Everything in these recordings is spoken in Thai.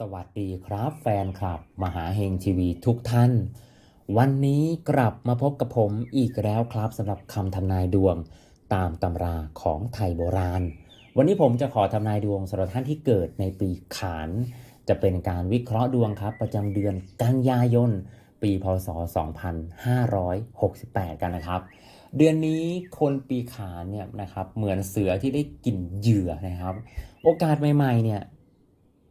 สวัสดีครับแฟนคลับ มหาเฮงทีวีทุกท่าน วันนี้กลับมาพบกับผมอีกแล้วครับสำหรับคำทำนายดวงตามตำราของไทยโบราณ วันนี้ผมจะขอทำนายดวงสำหรับท่านที่เกิดในปีขาน จะเป็นการวิเคราะห์ดวงครับ ประจำเดือนกันยายน ปีพศ 2568 กันนะครับ เดือนนี้คนปีขานเนี่ยนะครับเหมือนเสือที่ได้กินเหยื่อนะครับ โอกาสใหม่ๆเนี่ย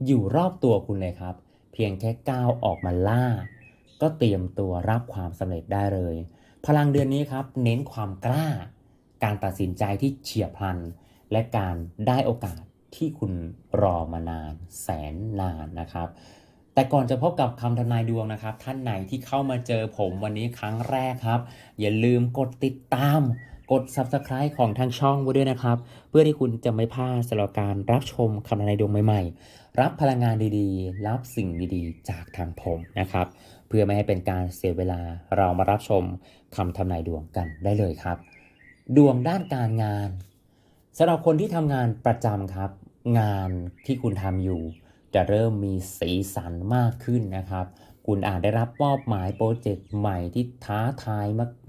อยู่รอบตัวคุณเลยครับ เพียงแค่ก้าวออกมาล่า ก็เตรียมตัวรับความสำเร็จได้เลย พลังเดือนนี้ครับ เน้นความกล้า การตัดสินใจที่เฉียบพลัน และการได้โอกาสที่คุณรอมานาน แสนนานนะครับ แต่ก่อนจะพบกับคำทำนายดวงนะครับ ท่านไหนที่เข้ามาเจอผมวันนี้ครั้งแรกครับ อย่าลืมกดติดตามกด Subscribe ของทางช่องไว้ด้วยนะครับ เพื่อที่คุณจะไม่พลาดสำหรับการรับชมคำทนายดวงใหม่ ๆ รับพลังงานดีๆ รับสิ่งดีๆ จากทางผมนะครับ เพื่อไม่ให้เป็นการเสียเวลาเรามารับชมคำทำนายดวงกันได้เลยครับ ดวงด้านการงานสำหรับคนที่ทำงานประจำครับ งานที่คุณทำอยู่ จะเริ่มมีสีสันมากขึ้นนะครับ คุณอาจได้รับมอบหมายโปรเจกต์ใหม่ที่ท้าทาย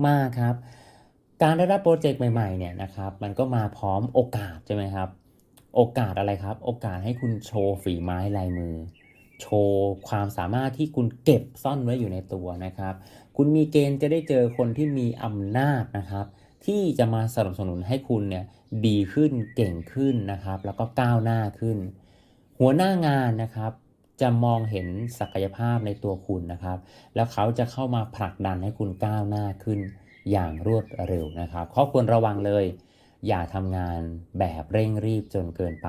มากๆครับ การได้รับโปรเจกต์ใหม่ๆเนี่ยนะครับ มันก็มาพร้อมโอกาสใช่ไหมครับ โอกาสอะไรครับ โอกาสให้คุณโชว์ฝีไม้ลายมือ โชว์ความสามารถที่คุณเก็บซ่อนไว้อยู่ในตัวนะครับ คุณมีเกณฑ์จะได้เจอคนที่มีอำนาจนะครับ ที่จะมาสนับสนุนให้คุณเนี่ยดีขึ้นเก่งขึ้นนะครับ แล้วก็ก้าวหน้าขึ้น หัวหน้างานนะครับจะมองเห็นศักยภาพในตัวคุณนะครับ แล้วเขาจะเข้ามาผลักดันให้คุณก้าวหน้าขึ้นอย่างรวดเร็วนะครับ ข้อควรระวังเลย อย่าทำงานแบบเร่งรีบจนเกินไป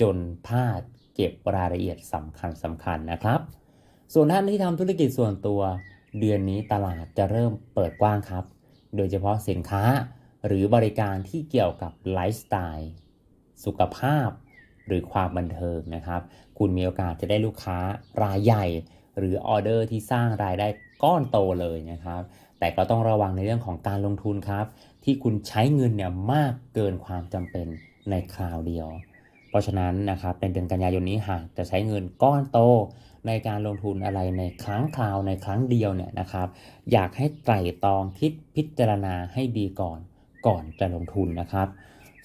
จนพลาดเก็บรายละเอียดสำคัญสำคัญนะครับ ส่วนท่านที่ทำธุรกิจส่วนตัว เดือนนี้ตลาดจะเริ่มเปิดกว้างครับ โดยเฉพาะสินค้าหรือบริการที่เกี่ยวกับไลฟ์สไตล์สุขภาพ หรือความบันเทิงนะครับ คุณมีโอกาสจะได้ลูกค้ารายใหญ่ หรือออเดอร์ที่สร้างรายได้ก้อนโตเลยนะครับ แต่ก็ต้องระวังในเรื่องของการลงทุนครับ ที่คุณใช้เงินเนี่ยมากเกินความจำเป็นในคราวเดียว เพราะฉะนั้นนะครับในเดือนกันยายนนี้หากจะใช้เงินก้อนโตในการลงทุนอะไรในครั้งคราวในครั้งเดียวเนี่ยนะครับ อยากให้ไตร่ตรองคิดพิจารณาให้ดีก่อนก่อนจะลงทุนนะครับ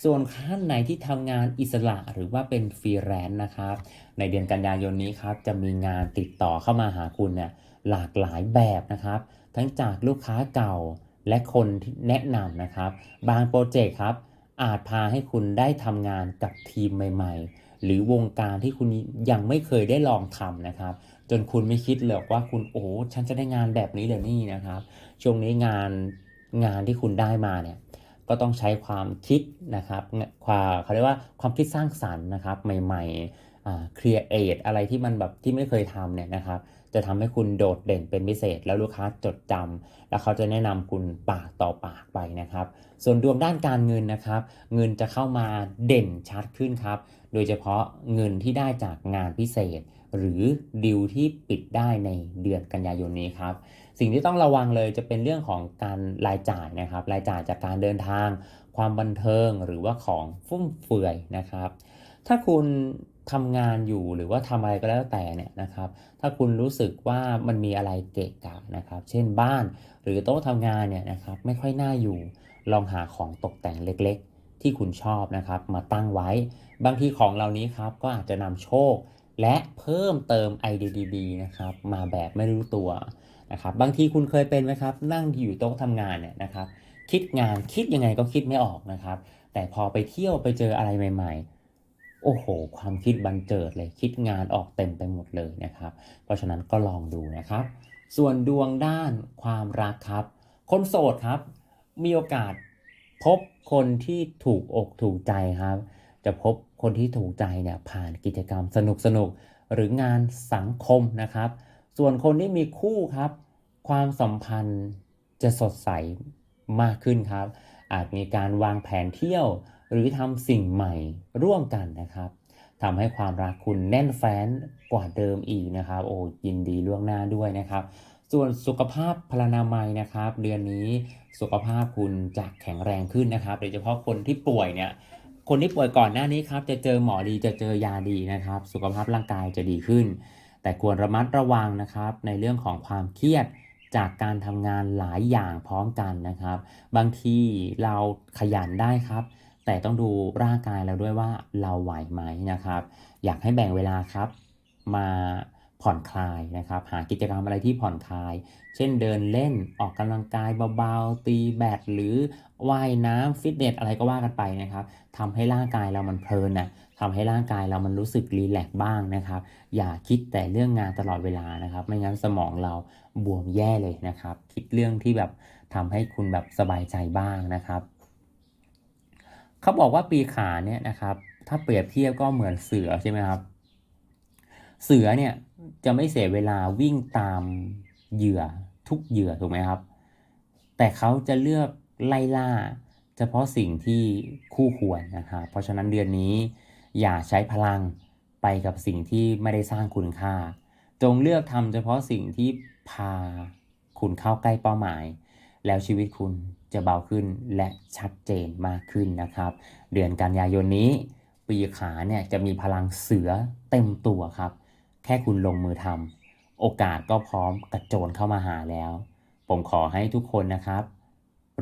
ส่วนท่านไหนที่ทำงานอิสระหรือว่าเป็นฟรีแลนซ์นะครับ ในเดือนกันยายนนี้ครับจะมีงานติดต่อเข้ามาหาคุณเนี่ยหลากหลายแบบนะครับ ทั้งจากลูกค้าเก่าและคนที่แนะนำนะครับ บางโปรเจกต์ครับ อาจพาให้คุณได้ทำงานกับทีมใหม่ๆ หรือวงการที่คุณยังไม่เคยได้ลองทำนะครับ จนคุณไม่คิดเลยว่าคุณโอ้ฉันจะได้งานแบบนี้เลยนี่นะครับ ช่วงนี้งานงานที่คุณได้มาเนี่ยก็ต้องใช้ความคิดนะครับความเขาเรียกว่าความคิดสร้างสรรค์นะครับใหม่ ๆ ครียเอทอะไรที่มันแบบที่ไม่เคยทำเนี่ยนะครับ จะทำให้คุณโดดเด่นเป็นพิเศษ แล้วลูกค้าจดจำแล้วเขาจะแนะนำคุณปากต่อปากไปนะครับ ส่วนดวงด้านการเงินนะครับ เงินจะเข้ามาเด่นชัดขึ้นครับ โดยเฉพาะเงินที่ได้จากงานพิเศษ หรือดิวที่ปิดได้ในเดือนกันยายนนี้ครับ สิ่งที่ต้องระวังเลยจะเป็นเรื่องของการรายจ่ายนะครับ รายจ่ายจากการเดินทาง ความบันเทิงหรือว่าของฟุ่มเฟือยนะครับ ถ้าคุณทำงานอยู่หรือว่าทำอะไรก็แล้วแต่เนี่ยนะครับ ถ้าคุณรู้สึกว่ามันมีอะไรเกะกะนะครับ เช่นบ้านหรือโต๊ะทำงานเนี่ยนะครับไม่ค่อยน่าอยู่ ลองหาของตกแต่งเล็กๆ ที่คุณชอบนะครับ มาตั้งไว้ บางทีของเหล่านี้ครับก็อาจจะนำโชค และเพิ่มเติมไอเดียดีๆนะครับ มาแบบไม่รู้ตัวนะครับ บางทีคุณเคยเป็นไหมครับ นั่งอยู่โต๊ะทำงานเนี่ยนะครับ คิดงานคิดยังไงก็คิดไม่ออกนะครับ แต่พอไปเที่ยวไปเจออะไรใหม่ ๆ โอ้โห ความคิดบันเจิดเลยคิดงานออกเต็มไปหมดเลยนะครับ เพราะฉะนั้นก็ลองดูนะครับ ส่วนดวงด้านความรักครับ คนโสดครับ มีโอกาสพบคนที่ถูกอกถูกใจครับ จะพบคนที่ถูกใจเนี่ยผ่านกิจกรรมสนุกสนุกหรืองานสังคมนะครับ ส่วนคนที่มีคู่ครับ ความสัมพันธ์จะสดใสมากขึ้นครับ อาจมีการวางแผนเที่ยว หรือทำสิ่งใหม่ร่วมกันนะครับทำให้ความรักคุณแน่นแฟ้นกว่าเดิมอีกนะครับ โอ้ยินดีล่วงหน้าด้วยนะครับ ส่วนสุขภาพพลานามัยนะครับ เดือนนี้สุขภาพคุณจะแข็งแรงขึ้นนะครับโดยเฉพาะคนที่ป่วยเนี่ยคนที่ป่วยก่อนหน้านี้ครับจะเจอหมอดีจะเจอยาดีนะครับ สุขภาพร่างกายจะดีขึ้น แต่ควรระมัดระวังนะครับ ในเรื่องของความเครียดจากการทำงานหลายอย่างพร้อมกันนะครับ บางทีเราขยันได้ครับ แต่ต้องดูร่างกายเราด้วยว่าเราไหวไหมนะครับ อยากให้แบ่งเวลาครับมาผ่อนคลายนะครับ หากิจกรรมอะไรที่ผ่อนคลาย เช่นเดินเล่นออกกำลังกายเบาๆ ตีแบดหรือว่ายน้ำฟิตเนสอะไรก็ว่ากันไปนะครับทำให้ร่างกายเรามันเพลินนะทำให้ร่างกายเรามันรู้สึกรีแลกซ์บ้างนะครับ อย่าคิดแต่เรื่องงานตลอดเวลานะครับ ไม่งั้นสมองเราบวมแย่เลยนะครับ คิดเรื่องที่แบบทำให้คุณแบบสบายใจบ้างนะครับ เขาบอกว่าปีขาเนี่ยนะครับ ถ้าเปรียบเทียบก็เหมือนเสือใช่ไหมครับ เสือเนี่ยจะไม่เสียเวลาวิ่งตามเหยื่อทุกเหยื่อถูกไหมครับ แต่เขาจะเลือกไล่ล่า เฉพาะสิ่งที่คู่ควรนะครับเพราะฉะนั้นเดือนนี้อย่าใช้พลังไปกับสิ่งที่ไม่ได้สร้างคุณค่า จงเลือกทำเฉพาะสิ่งที่พาคุณเข้าใกล้เป้าหมาย แล้วชีวิตคุณจะเบาขึ้นและชัดเจนมากขึ้นนะครับ เดือนกันยายนนี้ ปีขาเนี่ยจะมีพลังเสือเต็มตัวครับ แค่คุณลงมือทำโอกาสก็พร้อมกระโจนเข้ามาหาแล้ว ผมขอให้ทุกคนนะครับ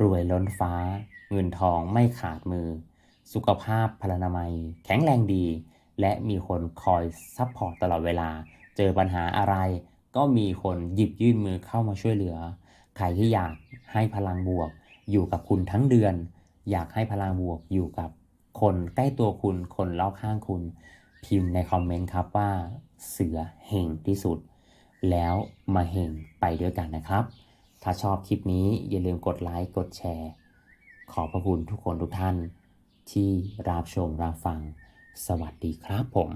รวยล้นฟ้า เงินทองไม่ขาดมือ สุขภาพพลานามัย แข็งแรงดี และมีคนคอยซัพพอร์ตตลอดเวลา เจอปัญหาอะไร ก็มีคนหยิบยื่นมือเข้ามาช่วยเหลือ ใครที่อยากให้พลังบวก อยู่กับคุณทั้งเดือน อยากให้พลังบวกอยู่กับคนใกล้ตัวคุณคนรอบข้างคุณ พิมพ์ในคอมเมนต์ครับว่าเสือเห่งที่สุด แล้วมาเห่งไปด้วยกันนะครับ ถ้าชอบคลิปนี้อย่าลืมกดไลค์กดแชร์ ขอบพระคุณทุกคนทุกท่าน ที่รับชมรับฟัง สวัสดีครับผม